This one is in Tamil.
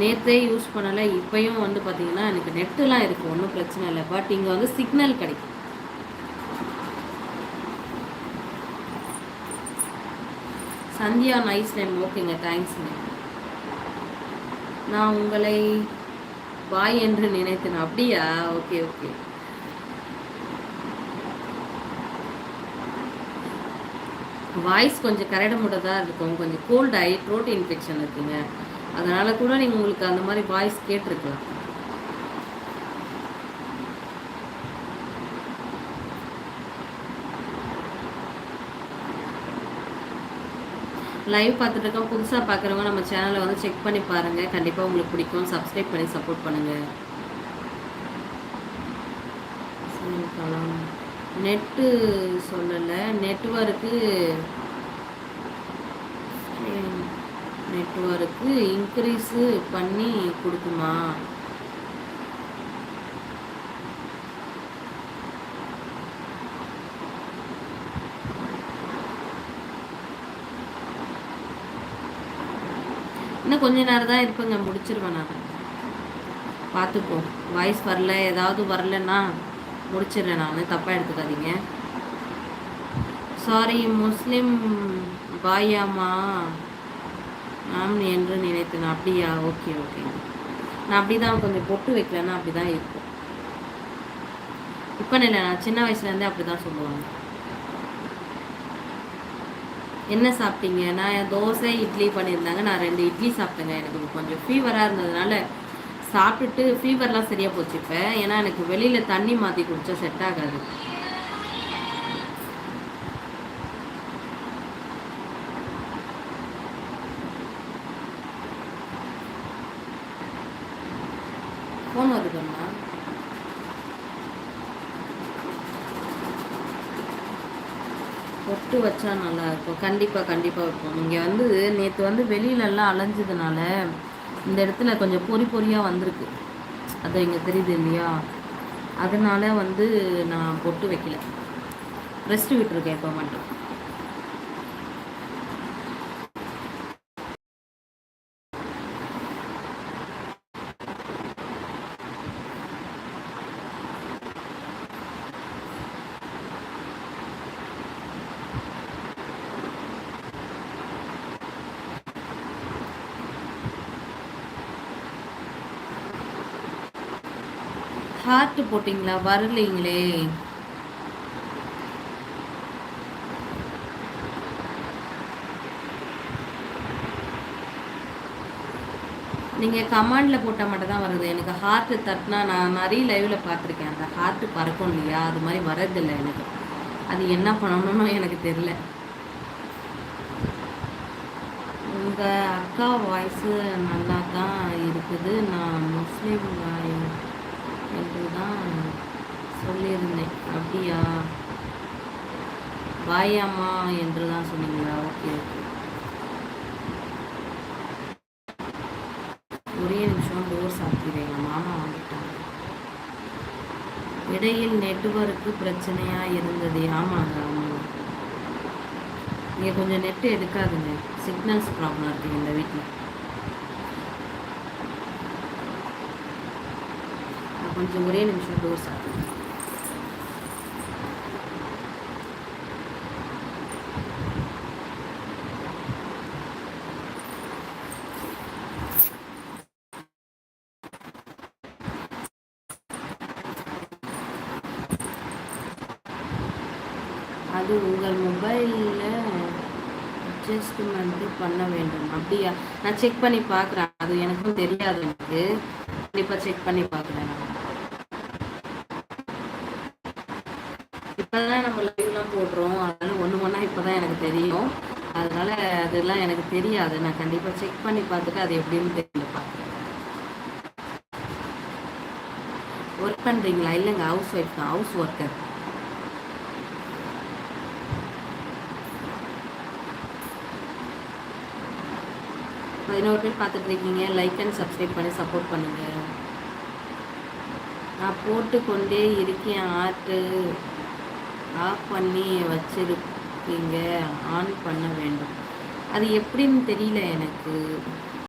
நேற்றே யூஸ் பண்ணலை இப்போயும் வந்து பார்த்தீங்கன்னா எனக்கு நெட்டுலாம் இருக்குது ஒன்றும் பிரச்சனை இல்லை. பட் இங்கே வந்து சிக்னல் கிடைக்கும். சந்தியா நைஸ் நேம் ஓகேங்க தேங்க்ஸுங்க நான் உங்களை பாய் என்று நினைத்தேன். அப்படியா? ஓகே ஓகே வாய்ஸ் கொஞ்சம் கரட முட்டதாக இருக்கும். கொஞ்சம் கோல்ட் ஆகி த்ரோட் இன்ஃபெக்ஷன் இருக்குங்க. அதனால கூட நீங்கள் உங்களுக்கு அந்த மாதிரி வாய்ஸ் கேட்டிருக்கலாம். லைவ் பார்த்துட்டு இருக்கோம் புதுசாக பார்க்குறவங்க நம்ம சேனலை வந்து செக் பண்ணி பாருங்கள் கண்டிப்பாக உங்களுக்கு பிடிக்கும். சப்ஸ்கிரைப் பண்ணி சப்போர்ட் பண்ணுங்கள் நெட்டு சொல்லலை. நெட்ஒர்க்கு நெட்ஒர்க்கு இன்க்ரீஸு பண்ணி கொடுக்குமா? இன்னும் கொஞ்ச நேரம் தான் இருப்பேங்க முடிச்சிருவேன் நான். பார்த்துப்போம் வாய்ஸ் வரல ஏதாவது வரலன்னா முடிச்சிடுறேன் நான். தப்பாக எடுத்துக்காதீங்க. சாரி முஸ்லீம் பாயாமா. ஆம் என்று நினைத்தேன் அப்படியா? Okay okay. நான் அப்படி தான் கொஞ்சம் பொட்டு வைக்கலன்னா அப்படி தான் இருக்கும். இப்போ இல்லை நான் சின்ன வயசுலேருந்தே அப்படி தான் சொல்லுவாங்க. என்ன சாப்பிட்டீங்க? நான் தோசை இட்லி பண்ணியிருந்தாங்க. நான் ரெண்டு இட்லி சாப்பிட்டேங்க. எனக்கு கொஞ்சம் ஃபீவராக இருந்ததுனால சாப்பிட்டுட்டு ஃபீவர்லாம் சரியாக போச்சு இப்போ. ஏன்னா எனக்கு வெளியில் தண்ணி மாற்றி குடித்தா செட் ஆகாது. ஃபோன் வருதுண்ணா பொட்டு வச்சா நல்லா இருக்கும் கண்டிப்பாக கண்டிப்பாக இருக்கும் இங்கே வந்து நேற்று வந்து வெளியிலலாம் அலைஞ்சதுனால இந்த இடத்துல கொஞ்சம் பொறி பொறியாக வந்திருக்கு. அது இங்கே தெரியுது இல்லையா? அதனால் வந்து நான் பொட்டு வைக்கல. ரெஸ்ட் விட்டுருக்கேன் இப்போ மட்டும். ஹார்ட் போட்டிங்களா? வரலைங்களே. நீங்கள் கமாண்டில் போட்டால் மட்டும் தான் வருது. எனக்கு ஹார்ட்டு தட்டினா நான் நிறைய லைவில் பார்த்துருக்கேன். அந்த ஹார்ட்டு பறக்கும் இல்லையா? அது மாதிரி வரதில்லை எனக்கு. அது என்ன பண்ணணும்னு எனக்கு தெரில உங்கள் அக்கா வாய்ஸு நல்லா தான் இருக்குது. நான் முஸ்லீம் என்று தான் சொல்லியிருந்தேன். அப்படியா? வாயாமா என்று தான் சொன்னீங்களா? Okay okay. ஒரே நிமிஷம் டோர் சாப்பிடுறேன் மாமா வந்துட்டாங்க இடையில் நெட்வொர்க்கு பிரச்சனையாக இருந்தது. ஆமாங்க ஆமாங்க. இங்கே கொஞ்சம் நெட்டு எடுக்காதுங்க. சிக்னல்ஸ் ப்ராப்ளம் இருக்குது இந்த வீட்டில் கொஞ்சம் ஒரே நிமிஷம் டோர் சாப்பிடுங்க அது உங்கள் மொபைலில் அட்ஜஸ்ட்மெண்ட்டு பண்ண வேண்டும். அப்படியா? நான் செக் பண்ணி பார்க்குறேன். அது எனக்கும் தெரியாது எனக்கு. கண்டிப்பாக செக் பண்ணி பார்க்குறேன். நான் இப்போதான் நம்ம லைவ்லாம் போடுறோம். அதனால ஒன்று ஒன்றா இப்போ தான் எனக்கு தெரியும். அதனால அதெல்லாம் எனக்கு தெரியாது. நான் கண்டிப்பாக செக் பண்ணி பார்த்துட்டு அது எப்படின்னு தெரியல. ஒர்க் பண்ணுறீங்களா இல்லைங்க ஹவுஸ் ஒய்ஃப் தான் ஹவுஸ் ஒர்க்கர் பதினோரு பேர் பார்த்துட்டு இருக்கீங்க. லைக் அண்ட் சப்ஸ்கிரைப் பண்ணி சப்போர்ட் பண்ணுங்க. நான் போட்டு கொண்டே இருக்கேன் ஆர்ட்டு ஆஃப் பண்ணி வச்சிருப்பீங்க ஆன் பண்ண வேண்டும். அது எப்படின்னு தெரியல எனக்கு.